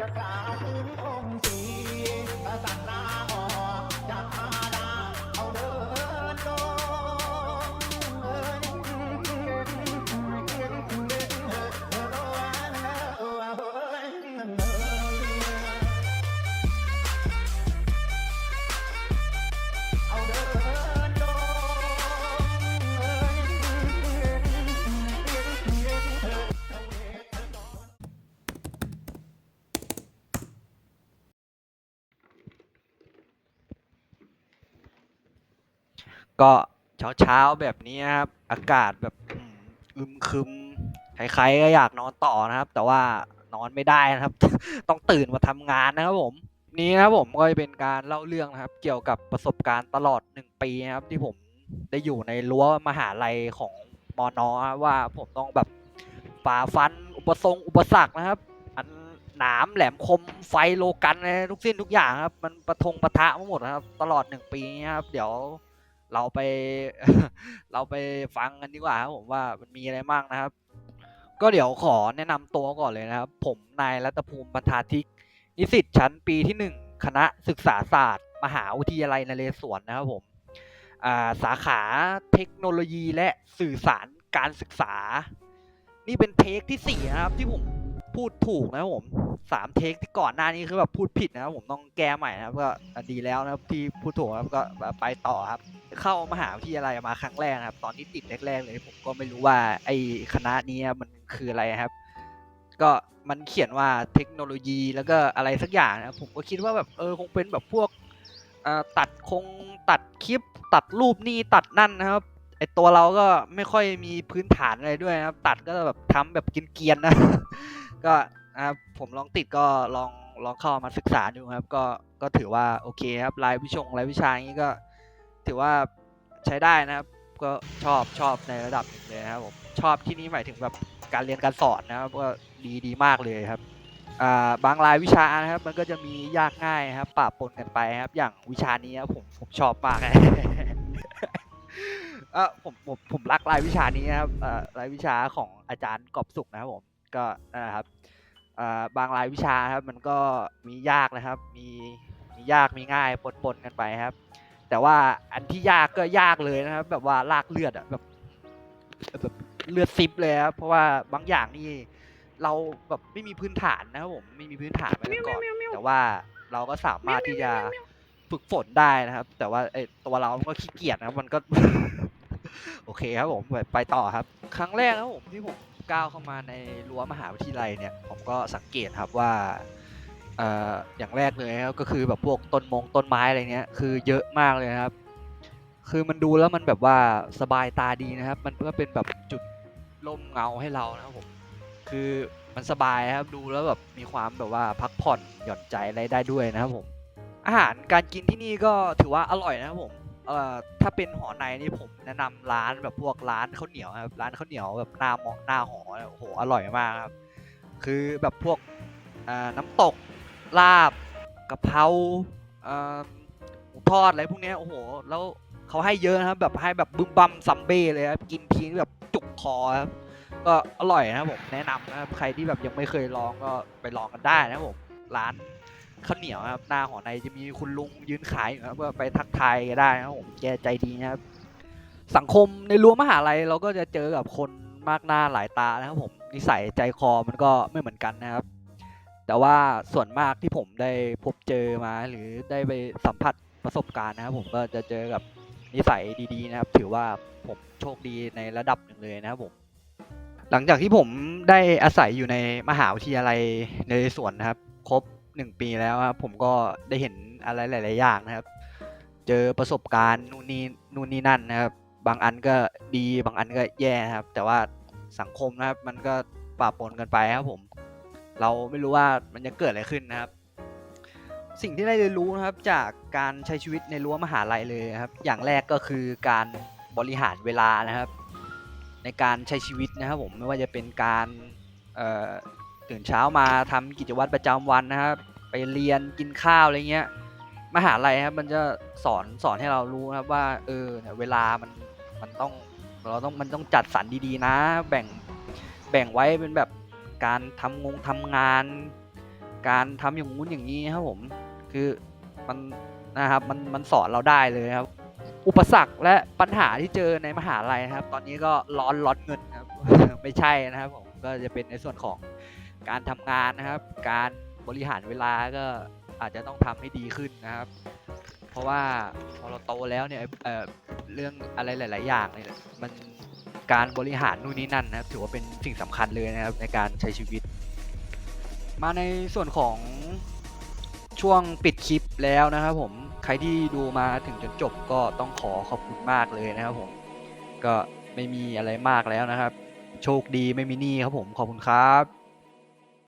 จะกาวถึงองค์สีประสันนา ก็เช้าเช้าแบบนี้ครับอากาศแบบอึมครึมใครๆก็อยากนอนต่อนะครับ แต่ว่านอนไม่ได้นะครับ ต้องตื่นมาทำงานนะครับผมนี้นะครับผมก็จะเป็นการเล่าเรื่องนะครับ เกี่ยวกับประสบการณ์ตลอดหนึ่งปีนะครับ ที่ผมได้อยู่ในรั้วมหาลัยของมอนอว่าผมต้องแบบฝ่าฟันอุปสงค์อุปสรรคนะครับ อันหนามแหลมคมไฟโลกันอะทุกสิ้นทุกอย่างครับ มันประทงประทะมาหมดนะครับ ตลอดหนึ่งปีนี้ครับ เดี๋ยว เราไป เราไปฟังกันดีกว่าครับผมว่ามันมีอะไรบ้างนะครับ ก็เดี๋ยวขอแนะนำตัวก่อนเลยนะครับ ผมนายรัตภูมิบรรทาธิกนิสิตชั้นปีที่หนึ่งคณะศึกษาศาสตร์ มหาวิทยาลัยนเรศวรนะครับผมาสาขาเทคโนโลยีและสื่อสารการศึกษา นี่เป็นเทคที่สี่นะครับ ที่ผมพูดถูกนะครับผมสามเทคที่ก่อนหน้านี้คือแบบพูดผิดนะครับผมต้องแก้ใหม่นะครับก็ดีแล้วนะครับที่พูดถูกครับก็ไปต่อครับ เข้ามหาวิทยาลัยมาครั้งแรกนะครับ ตอนที่ติดแรกๆเลย ผมก็ไม่รู้ว่าไอ้คณะนี้มันคืออะไรครับ ก็มันเขียนว่าเทคโนโลยีแล้วก็อะไรสักอย่างนะผมก็คิดว่าแบบเออคงเป็นแบบพวกตัดคงตัดคลิป ตัดรูปนี่ตัดนั่นนะครับไอตัวเราก็ไม่ค่อยมีพื้นฐานอะไรด้วยนะครับ ตัดก็แบบทำแบบเกียนนะ ก็นะครับผมลองติดก็ลองลองเข้ามาศึกษาดูครับ ก็ก็ถือว่าโอเคครับรายวิชงรายวิชาอย่างนี้ก็ ถือว่าใช้ได้นะครับ ก็ชอบชอบในระดับหนึ่งเลยนะครับผมชอบที่นี่หมายถึงแบบการเรียนการสอนนะครับก็ดีดีมากเลยครับาบางรายวิชานะครับ มันก็จะมียากง่ายครับปะปนกันไปครับ อย่างวิชานี้ครับผมผมชอบมากเออผมผมผมรักรายวิชานี้นะครับรายวิชาของอาจารย์กอบสุขนะครับผมก็นะครับาบางรายวิชาครับมันก็มียากนะครับ มีมียากมีง่ายปนปนกันไปครับ แต่ว่าอันที่ยากก็ยากเลยนะครับ แบบว่าลากเลือดอะแบบแบบเลือดซิปเลยครับเพราะว่าบางอย่างนี่เราแบบไม่มีพื้นฐานนะครับผมไม่มีพื้นฐานมาก่อนแต่ว่าเราก็สามารถที่จะฝึกฝนได้นะครับ แต่ว่าไอตัวเรามันก็ขี้เกียจนะครับมันก็ โอเคครับผมไปไปต่อครับ ครั้งแรกนะครับผมที่ผมก้าวเข้ามาในรั้วมหาวิทยาลัยเนี่ย ผมก็สังเกตครับว่า เอ่ออย่างแรกเลยนะครับก็คือแบบพวกต้นมงต้นไม้อะไรเนี้ยคือเยอะมากเลยนะครับ คือมันดูแล้วมันแบบว่าสบายตาดีนะครับ มันก็เป็นแบบจุดร่มเงาให้เรานะครับผมคือมันสบายครับดูแล้วแบบมีความแบบว่าพักผ่อนหย่อนใจอะไรได้ด้วยนะครับผม อาหารการกินที่นี่ก็ถือว่าอร่อยนะครับผมเอ่อถ้าเป็นหอในนี่ผมแนะนำร้านแบบพวกร้านข้าวเหนียวครับร้านข้าวเหนียวแบบหน้าเหมาะหน้าหอโอ้โหอร่อยมากครับ คือแบบพวกน้ำตก ลาบกะเพราเอ่อหมูทอดอะไรพวกนี้โอ้โห แล้วเขาให้เยอะนะครับ แบบให้แบบบึมบัมซัมเบ้เลยครับ กินทีนแบบจุกคอครับ ก็อร่อยนะครับผมแนะนำนะครับ ใครที่แบบยังไม่เคยลองก็ไปลองกันได้นะครับผมร้านข้าวเหนียวครับหน้าหอในจะมีคุณลุงยืนขายอยู่นะครับก็ไปทักทายก็ได้นะครับผมแกใจดีนะครับ สังคมในรั้วมหาลัยเราก็จะเจอกับคนมากหน้าหลายตานะครับผมนิสัยใจคอมันก็ไม่เหมือนกันนะครับ แต่ว่าส่วนมากที่ผมได้พบเจอมาหรือได้ไปสัมผัสประสบการณ์นะครับผมก็จะเจอกับนิสัยดีๆนะครับ ถือว่าผมโชคดีในระดับหนึ่งเลยนะครับผมหลังจากที่ผมได้อาศัยอยู่ในมหาวิทยาลัยในสวนนะครับ ครบหนึ่งปีแล้วครับผมก็ได้เห็นอะไรหลาย ๆ อย่างนะครับ เจอประสบการณ์นู่นนี่นู่นนี่นั่นนะครับ บางอันก็ดีบางอันก็แย่นะครับ แต่ว่าสังคมนะครับ มันก็ปะปนกันไปครับผม เราไม่รู้ว่ามันจะเกิดอะไรขึ้นนะครับ สิ่งที่ได้เรียนรู้นะครับจากการใช้ชีวิตในรั้วมหาลัยเลยครับ อย่างแรกก็คือการบริหารเวลานะครับ ในการใช้ชีวิตนะครับผมไม่ว่าจะเป็นการตื่นเช้ามาทำกิจวัตรประจำวันนะครับ ไปเรียนกินข้าวอะไรเงี้ยมหาลัยครับมันจะสอนสอนให้เรารู้นะครับว่าเออเวลามันมันต้องเราต้องมันต้องจัดสรรดีๆนะ แบ่งแบ่งไว้เป็นแบบ การทำงงทำงาน การทำอย่างงู้นอย่างนี้ครับผมคือมันนะครับมันมันสอนเราได้เลยครับ อุปสรรคและปัญหาที่เจอในมหาลัยนะครับ ตอนนี้ก็ร้อนร้อนเงินครับไม่ใช่นะครับผมก็จะเป็นในส่วนของการทำงานนะครับ การบริหารเวลาก็อาจจะต้องทำให้ดีขึ้นนะครับ เพราะว่าพอเราโตแล้วเนี่ยเออเรื่องอะไรหลาย ๆ อย่างเนี่ยมัน การบริหารนู่นนี่นั่นนะครับ ถือว่าเป็นสิ่งสำคัญเลยนะครับในการใช้ชีวิต มาในส่วนของช่วงปิดคลิปแล้วนะครับผมใครที่ดูมาถึงจนจบก็ต้องขอขอบคุณมากเลยนะครับผมก็ไม่มีอะไรมากแล้วนะครับ โชคดีไม่มีหนี้ครับผมขอบคุณครับ